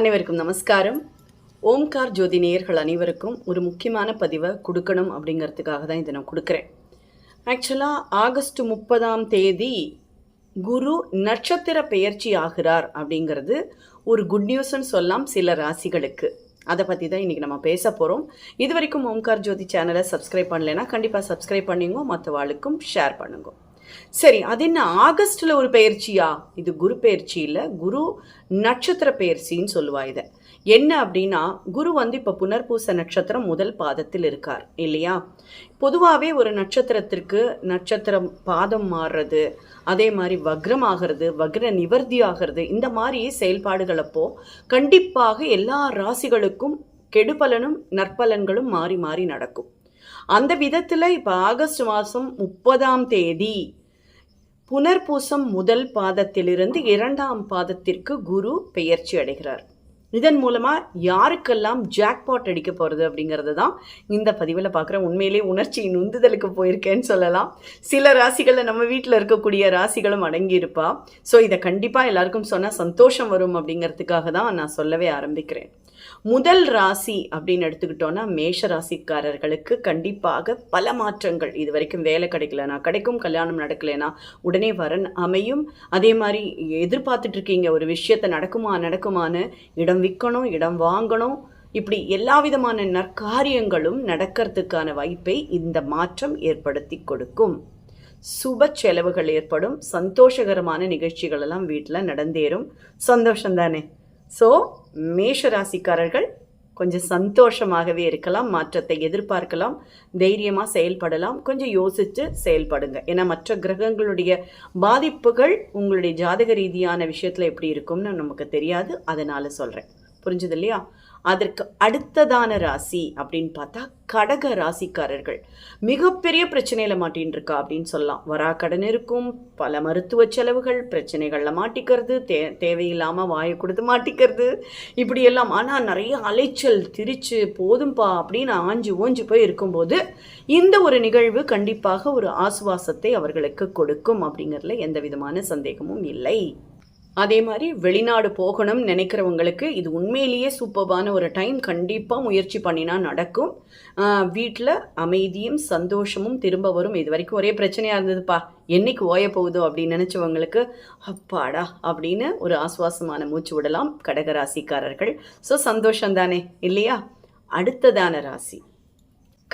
அனைவருக்கும் நமஸ்காரம். ஓம்கார் ஜோதி நேயர்கள் அனைவருக்கும் ஒரு முக்கியமான பதிவை கொடுக்கணும் அப்படிங்கிறதுக்காக தான் இதை நான் கொடுக்குறேன். ஆக்சுவலாக ஆகஸ்ட் முப்பதாம் தேதி குரு நட்சத்திர பெயர்ச்சி ஆகிறார் அப்படிங்கிறது ஒரு குட் நியூஸ்னு சொல்லலாம் சில ராசிகளுக்கு. அதை பற்றி தான் இன்றைக்கி நம்ம பேச போகிறோம் இது வரைக்கும் ஓம்கார் ஜோதி சேனலை சப்ஸ்கிரைப் பண்ணலைன்னா கண்டிப்பாக சப்ஸ்கிரைப் மற்ற மற்றவாளுக்கும் ஷேர் பண்ணுங்க. சரி அது என்ன ஆகஸ்ட்ல ஒரு பெயர்ச்சியா? இது குரு பயிற்சி இல்லை குரு நட்சத்திர பெயர்ச்சின்னு சொல்லுவா இதை. என்ன அப்படின்னா குரு வந்து இப்போ புனர்பூச நட்சத்திரம் முதல் பாதத்தில் இருக்கார் இல்லையா? பொதுவாகவே ஒரு நட்சத்திரத்திற்கு நட்சத்திரம் பாதம் மாறுறது அதே மாதிரி வக்ரம் ஆகிறது வக்ர நிவர்த்தி ஆகிறது இந்த மாதிரி செயல்பாடுகள் அப்போ கண்டிப்பாக எல்லா ராசிகளுக்கும் கெடுபலனும் நற்பலன்களும் மாறி மாறி நடக்கும். அந்த விதத்தில் இப்போ ஆகஸ்ட் மாதம் முப்பதாம் தேதி புனர்பூசம் முதல் பாதத்திலிருந்து இரண்டாம் பாதத்திற்கு குரு பெயர்ச்சி அடைகிறார். இதன் மூலமாக யாருக்கெல்லாம் ஜாக்பாட் அடிக்க போகிறது அப்படிங்கிறது தான் இந்த பதிவில் பார்க்குற உண்மையிலே உணர்ச்சியின் உந்துதலுக்கு போயிருக்கேன்னு சொல்லலாம். சில ராசிகளில் நம்ம வீட்டில் இருக்கக்கூடிய ராசிகளும் அடங்கியிருப்பா. ஸோ இதை கண்டிப்பாக எல்லாருக்கும் சொன்னால் சந்தோஷம் வரும் அப்படிங்கிறதுக்காக தான் நான் சொல்லவே ஆரம்பிக்கிறேன். முதல் ராசி அப்படின்னு எடுத்துக்கிட்டோன்னா மேஷ ராசிக்காரர்களுக்கு கண்டிப்பாக பல மாற்றங்கள். இது வரைக்கும் வேலை கிடைக்கலனா கிடைக்கும் கல்யாணம் நடக்கலைனா உடனே வரன் அமையும். அதே மாதிரி எதிர்பார்த்துட்டு இருக்கீங்க ஒரு விஷயத்த நடக்குமா நடக்குமான்னு இடம் விற்கணும் இடம் வாங்கணும். இப்படி எல்லா விதமான நற்காரியங்களும் நடக்கிறதுக்கான வாய்ப்பை இந்த மாற்றம் ஏற்படுத்தி கொடுக்கும். சுப செலவுகள் ஏற்படும். சந்தோஷகரமான நிகழ்ச்சிகள் எல்லாம் வீட்டில் நடந்தேறும். சந்தோஷம் தானே? ஸோ மேஷ ராசிக்காரர்கள் கொஞ்சம் சந்தோஷமாகவே இருக்கலாம் மாற்றத்தை எதிர்பார்க்கலாம் தைரியமாக செயல்படலாம் கொஞ்சம் யோசித்து செயல்படுங்க. ஏன்னா மற்ற கிரகங்களுடைய பாதிப்புகள் உங்களுடைய ஜாதக ரீதியான விஷயத்தில் எப்படி இருக்கும்னு நமக்கு தெரியாது. அதனால் சொல்கிறேன் புரிஞ்சுது இல்லையா? அதற்கு அடுத்ததான ராசி அப்படின்னு பார்த்தா கடக ராசிக்காரர்கள். மிகப்பெரிய பிரச்சனையில் மாட்டின்னு இருக்கா அப்படின்னு சொல்லலாம். வரா கடன் இருக்கும் பல மருத்துவ செலவுகள் பிரச்சனைகளில் மாட்டிக்கிறது தே தேவையில்லாமல் வாயை கொடுத்து மாட்டிக்கிறது இப்படியெல்லாம். ஆனால் நிறைய அலைச்சல் திரிச்சு போதும்பா அப்படின்னு ஆஞ்சு ஓஞ்சு போய் இருக்கும்போது இந்த ஒரு நிகழ்வு கண்டிப்பாக ஒரு ஆசுவாசத்தை அவர்களுக்கு கொடுக்கும் அப்படிங்கிறதுல எந்த விதமான சந்தேகமும் இல்லை. அதே மாதிரி வெளிநாடு போகணும்னு நினைக்கிறவங்களுக்கு இது உண்மையிலேயே சூப்பர்வான ஒரு டைம் கண்டிப்பாக முயற்சி பண்ணினா நடக்கும். வீட்டில் அமைதியும் சந்தோஷமும் திரும்ப வரும். இது வரைக்கும் ஒரே பிரச்சனையாக இருந்ததுப்பா. என்னைக்கு ஓய போகுதோ அப்படின்னு நினச்சவங்களுக்கு அப்பாடா அப்படின்னு ஒரு ஆசுவாசமான மூச்சு விடலாம் கடகராசிக்காரர்கள். ஸோ சந்தோஷம் தானே இல்லையா? அடுத்ததான ராசி.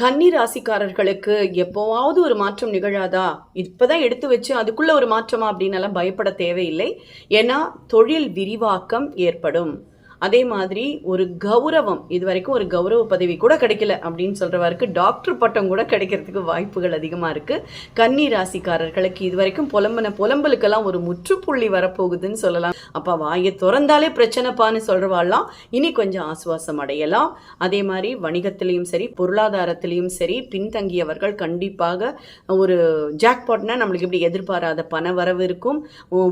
கன்னி ராசிக்காரர்களுக்கு எப்போவாவது ஒரு மாற்றம் நிகழாதா? இப்போதான் எடுத்து வச்சு அதுக்குள்ள ஒரு மாற்றமா அப்படின்னு எல்லாம் பயப்பட தேவையில்லை. ஏன்னா தொழில் விரிவாக்கம் ஏற்படும். அதே மாதிரி ஒரு கௌரவம் இது வரைக்கும் ஒரு கௌரவ பதவி கூட கிடைக்கல அப்படின்னு சொல்கிறவருக்கு டாக்டர் பட்டம் கூட கிடைக்கிறதுக்கு வாய்ப்புகள் அதிகமாக இருக்குது கன்னி ராசிக்காரர்களுக்கு இது வரைக்கும் புலம்பன புலம்பலுக்கெல்லாம் ஒரு முற்றுப்புள்ளி வரப்போகுதுன்னு சொல்லலாம். அப்போ வாயை திறந்தாலே பிரச்சனைப்பான்னு சொல்கிறவாள்லாம் இனி கொஞ்சம் ஆசுவாசம் அடையலாம். அதே மாதிரி வணிகத்திலையும் சரி பொருளாதாரத்திலையும் சரி பின்தங்கியவர்கள் கண்டிப்பாக ஒரு ஜாக்பாட்னா நம்மளுக்கு இப்படி எதிர்பாராத பண வரவு இருக்கும்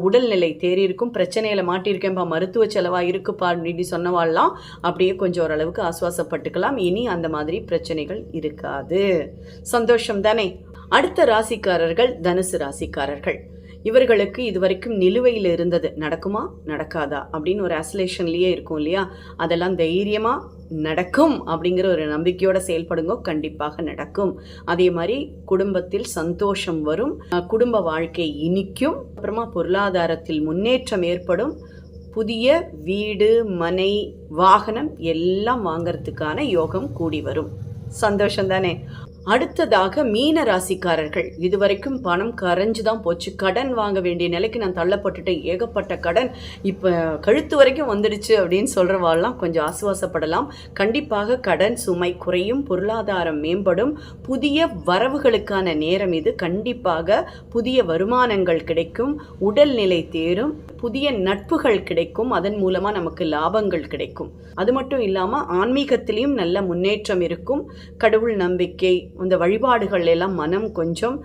உடல்நிலை தேறி இருக்கும் பிரச்சனையில் மாட்டியிருக்கேன்ப்பா மருத்துவ செலவாக இருக்குப்பா அப்படின்னு சொன்னவாள்லாம் அப்படியே கொஞ்சம் ஓரளவுக்கு ஆசுவாசப்பட்டுக்கலாம் இனி அந்த மாதிரி பிரச்சனைகள் இருக்காது. சந்தோஷம் தானே? அடுத்த ராசிக்காரர்கள் தனுசு ராசிக்காரர்கள். இவர்களுக்கு இது வரைக்கும் நிலுவையில் இருந்தது நடக்குமா? நடக்காதா? அப்படின்னு ஒரு அசலேஷன்லேயே இருக்கும் இல்லையா? அதெல்லாம் தைரியமாக நடக்கும் அப்படிங்கிற ஒரு நம்பிக்கையோட செயல்படுங்க கண்டிப்பாக நடக்கும். அதே மாதிரி குடும்பத்தில் சந்தோஷம் வரும். குடும்ப வாழ்க்கை இனிக்கும். அப்புறமா பொருளாதாரத்தில் முன்னேற்றம் ஏற்படும். புதிய வீடு மனை வாகனம் எல்லாம் வாங்கிறதுக்கான யோகம் கூடி வரும். சந்தோஷம் தானே? அடுத்ததாக மீன ராசிக்காரர்கள். இதுவரைக்கும் பணம் கரைஞ்சு தான் போச்சு. கடன் வாங்க வேண்டிய நிலைக்கு நான் தள்ளப்பட்டுட்டேன். ஏகப்பட்ட கடன் இப்போ கழுத்து வரைக்கும் வந்துடுச்சு அப்படின்னு சொல்கிறவாள்லாம் கொஞ்சம் ஆசுவாசப்படலாம். கண்டிப்பாக கடன் சுமை குறையும். பொருளாதாரம் மேம்படும். புதிய வரவுகளுக்கான நேரம் இது. கண்டிப்பாக புதிய வருமானங்கள் கிடைக்கும். உடல்நிலை தேரும். புதிய நட்புகள் கிடைக்கும். அதன் மூலமாக நமக்கு லாபங்கள் கிடைக்கும். அது மட்டும் இல்லாமல் ஆன்மீகத்திலையும் நல்ல முன்னேற்றம் இருக்கும். கடவுள் நம்பிக்கை இந்த வழிபாடுகள் எல்லாம் மனம் கொஞ்சம்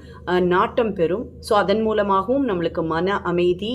நாட்டம் பெறும். ஸோ அதன் மூலமாகவும் நம்மளுக்கு மன அமைதி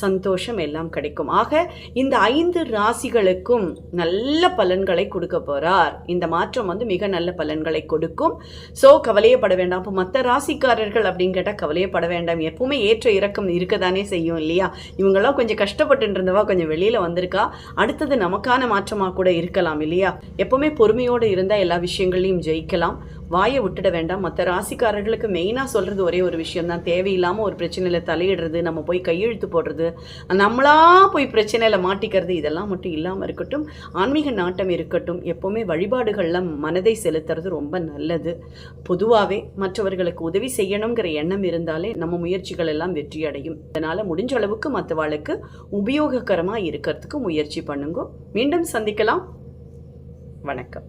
சந்தோஷம் எல்லாம் கிடைக்கும். ஆக இந்த ஐந்து ராசிகளுக்கும் நல்ல பலன்களை கொடுக்க போறார். இந்த மாற்றம் வந்து மிக நல்ல பலன்களை கொடுக்கும். ஸோ கவலையப்பட வேண்டாம். அப்போ மற்ற ராசிக்காரர்கள் அப்படின்னு கேட்டால் கவலையப்பட வேண்டாம். எப்பவுமே ஏற்ற இறக்கம் இருக்கதானே செய்யும் இல்லையா? இவங்கெல்லாம் கொஞ்சம் கஷ்டப்பட்டு இருந்தவா கொஞ்சம் வெளியில் வந்திருக்கா? அடுத்தது நமக்கான மாற்றமாக கூட இருக்கலாம் இல்லையா? எப்பவுமே பொறுமையோடு இருந்தால் எல்லா விஷயங்களையும் ஜெயிக்கலாம். வாயை விட்டுட வேண்டாம். மற்ற ராசிக்காரர்களுக்கு மெயினாக சொல்கிறது ஒரே ஒரு விஷயம் தான் தேவையில்லாமல் ஒரு பிரச்சனையில் தலையிடுறது நம்ம போய் கையெழுத்து போடுறது நம்மளா போய் பிரச்சனையில் மாட்டிக்கிறது இதெல்லாம் மட்டும் இல்லாமல் இருக்கட்டும் ஆன்மீக நாட்டம் இருக்கட்டும் எப்போவுமே வழிபாடுகளில் மனதை செலுத்துறது ரொம்ப நல்லது. பொதுவாகவே மற்றவர்களுக்கு உதவி செய்யணுங்கிற எண்ணம் இருந்தாலே நம்ம முயற்சிகள் எல்லாம் வெற்றி அடையும். அதனால் முடிஞ்ச அளவுக்கு மற்றவாளுக்கு உபயோககரமாக இருக்கிறதுக்கு முயற்சி பண்ணுங்க. மீண்டும் சந்திக்கலாம். வணக்கம்.